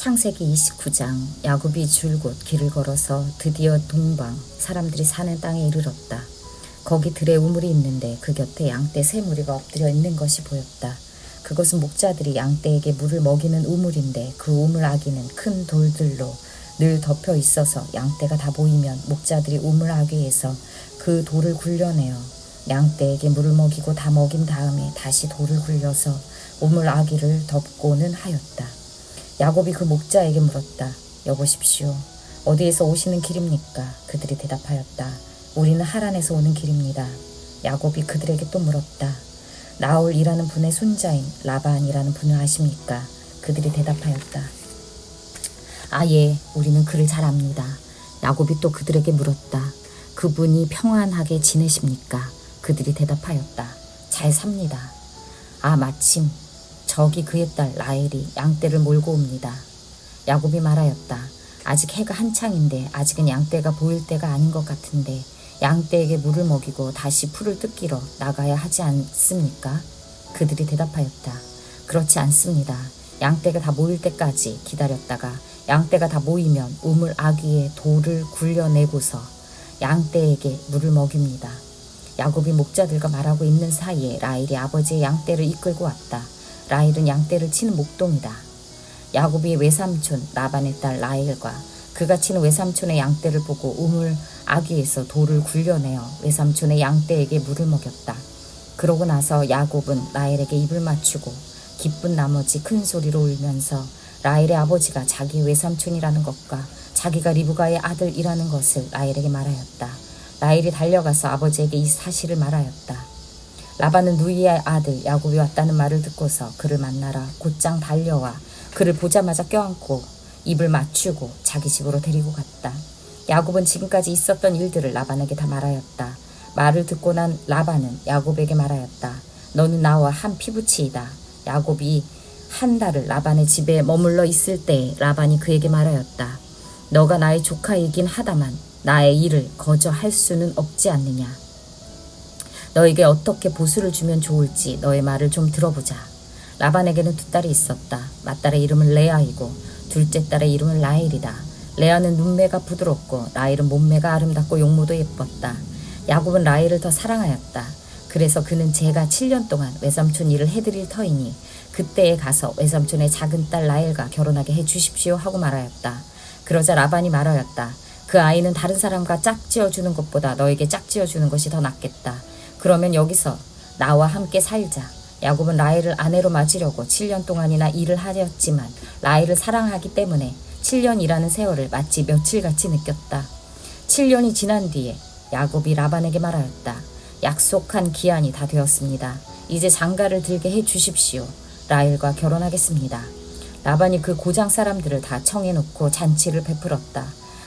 창세기 29장 야곱이 줄곧 길을 걸어서 드디어 동방 사람들이 사는 땅에 이르렀다. 거기 들에 우물이 있는데 그 곁에 양떼 세 무리가 엎드려 있는 것이 보였다. 그것은 목자들이 양떼에게 물을 먹이는 우물인데 그 우물 아기는 큰 돌들로 늘 덮여 있어서 양떼가 다 모이면 목자들이 우물 아귀에서 그 돌을 굴려내어 양떼에게 물을 먹이고 다 먹인 다음에 다시 돌을 굴려서 우물 아귀를 덮고는 하였다. 야곱이 그 목자에게 물었다. 여보십시오. 어디에서 오시는 길입니까? 그들이 대답하였다. 우리는 하란에서 오는 길입니다. 야곱이 그들에게 또 물었다. 나홀이라는 분의 손자인 라반이라는 분을 아십니까? 그들이 대답하였다. 아, 예, 우리는 그를 잘 압니다. 야곱이 또 그들에게 물었다. 그분이 평안하게 지내십니까? 그들이 대답하였다. 잘 삽니다. 아, 마침 저기 그의 딸 라헬이 양떼를 몰고 옵니다. 야곱이 말하였다. 아직 해가 한창인데 아직은 양떼가 보일 때가 아닌 것 같은데 양떼에게 물을 먹이고 다시 풀을 뜯기러 나가야 하지 않습니까? 그들이 대답하였다. 그렇지 않습니다. 양떼가 다 모일 때까지 기다렸다가 양떼가 다 모이면 우물 아귀에 돌을 굴려내고서 양떼에게 물을 먹입니다. 야곱이 목자들과 말하고 있는 사이에 라헬이 아버지의 양떼를 이끌고 왔다. 라헬은 양떼를 치는 목동이다. 야곱이 외삼촌 라반의 딸 라헬과 그가 치는 외삼촌의 양떼를 보고 우물 아귀에서 돌을 굴려내어 외삼촌의 양떼에게 물을 먹였다. 그러고 나서 야곱은 라헬에게 입을 맞추고 기쁜 나머지 큰 소리로 울면서 라헬의 아버지가 자기 외삼촌이라는 것과 자기가 리브가의 아들이라는 것을 라헬에게 말하였다. 라헬이 달려가서 아버지에게 이 사실을 말하였다. 라반은 누이의 아들 야곱이 왔다는 말을 듣고서 그를 만나러 곧장 달려와 그를 보자마자 껴안고 입을 맞추고 자기 집으로 데리고 갔다. 야곱은 지금까지 있었던 일들을 라반에게 다 말하였다. 말을 듣고 난 라반은 야곱에게 말하였다. 너는 나와 한 피부치이다. 야곱이 한 달을 라반의 집에 머물러 있을 때 라반이 그에게 말하였다. 너가 나의 조카이긴 하다만 나의 일을 거저 할 수는 없지 않느냐. 너에게 어떻게 보수를 주면 좋을지 너의 말을 좀 들어보자. 라반에게는 두 딸이 있었다. 맏딸의 이름은 레아이고 둘째 딸의 이름은 라헬이다. 레아는 눈매가 부드럽고 라헬은 몸매가 아름답고 용모도 예뻤다. 야곱은 라헬을 더 사랑하였다. 그래서 그는 제가 7년 동안 외삼촌 일을 해드릴 터이니 그때에 가서 외삼촌의 작은 딸 라헬과 결혼하게 해 주십시오 하고 말하였다. 그러자 라반이 말하였다. 그 아이는 다른 사람과 짝지어 주는 것보다 너에게 짝지어 주는 것이 더 낫겠다. 그러면 여기서 나와 함께 살자. 야곱은 라헬을 아내로 맞으려고 7년 동안이나 일을 하였지만 라헬을 사랑하기 때문에 7년이라는 세월을 마치 며칠같이 느꼈다. 7년이 지난 뒤에 야곱이 라반에게 말하였다. 약속한 기한이 다 되었습니다. 이제 장가를 들게 해 주십시오. 라헬과 결혼하겠습니다. 라반이 그 고장 사람들을 다 청해놓고 잔치를 베풀었다.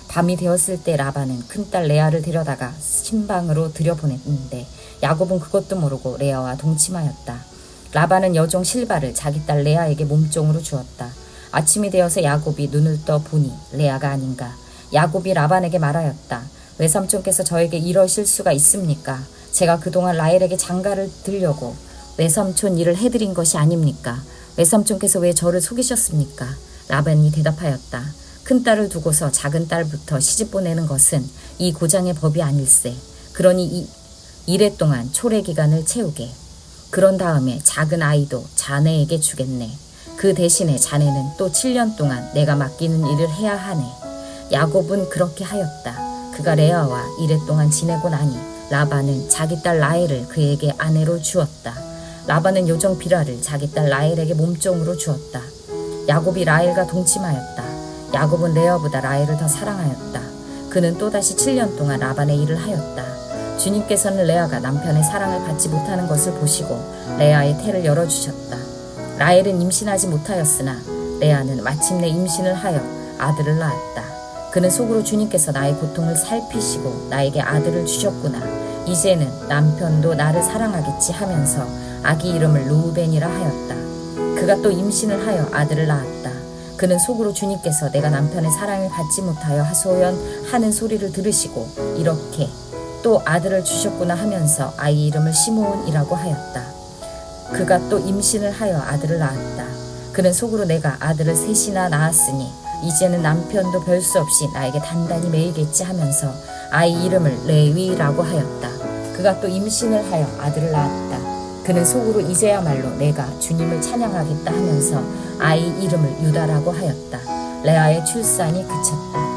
밤이 되었을 때 라반은 큰딸 레아를 데려다가 신방으로 들여보냈는데 야곱은 그것도 모르고 레아와 동침하였다. 라반은 여종 실바를 자기 딸 레아에게 몸종으로 주었다. 아침이 되어서 야곱이 눈을 떠 보니 레아가 아닌가. 야곱이 라반에게 말하였다. 외삼촌께서 저에게 이러실 수가 있습니까? 제가 그동안 라헬에게 장가를 들려고 외삼촌 일을 해드린 것이 아닙니까? 외삼촌께서 왜 저를 속이셨습니까? 라반이 대답하였다. 큰 딸을 두고서 작은 딸부터 시집 보내는 것은 이 고장의 법이 아닐세. 그러니 이 일해 동안 초래 기간을 채우게. 그런 다음에 작은 아이도 자네에게 주겠네. 그 대신에 자네는 또 7년 동안 내가 맡기는 일을 해야 하네. 야곱은 그렇게 하였다. 그가 레아와 이래 동안 지내고 나니 라반은 자기 딸 라헬을 그에게 아내로 주었다. 라반은 요정 비라를 자기 딸 라헬에게 몸종으로 주었다. 야곱이 라헬과 동침하였다. 야곱은 레아보다 라헬을 더 사랑하였다. 그는 또다시 7년 동안 라반의 일을 하였다. 주님께서는 레아가 남편의 사랑을 받지 못하는 것을 보시고 레아의 태를 열어주셨다. 라헬은 임신하지 못하였으나 레아는 마침내 임신을 하여 아들을 낳았다. 그는 속으로 주님께서 나의 고통을 살피시고 나에게 아들을 주셨구나. 이제는 남편도 나를 사랑하겠지 하면서 아기 이름을 루벤이라 하였다. 그가 또 임신을 하여 아들을 낳았다. 그는 속으로 주님께서 내가 남편의 사랑을 받지 못하여 하소연 하는 소리를 들으시고 이렇게 또 아들을 주셨구나 하면서 아이 이름을 시므온이라고 하였다. 그가 또 임신을 하여 아들을 낳았다. 그는 속으로 내가 아들을 셋이나 낳았으니 이제는 남편도 별 수 없이 나에게 단단히 매이겠지 하면서 아이 이름을 레위라고 하였다. 그가 또 임신을 하여 아들을 낳았다. 그는 속으로 이제야말로 내가 주님을 찬양하겠다 하면서 아이 이름을 유다라고 하였다. 레아의 출산이 그쳤다.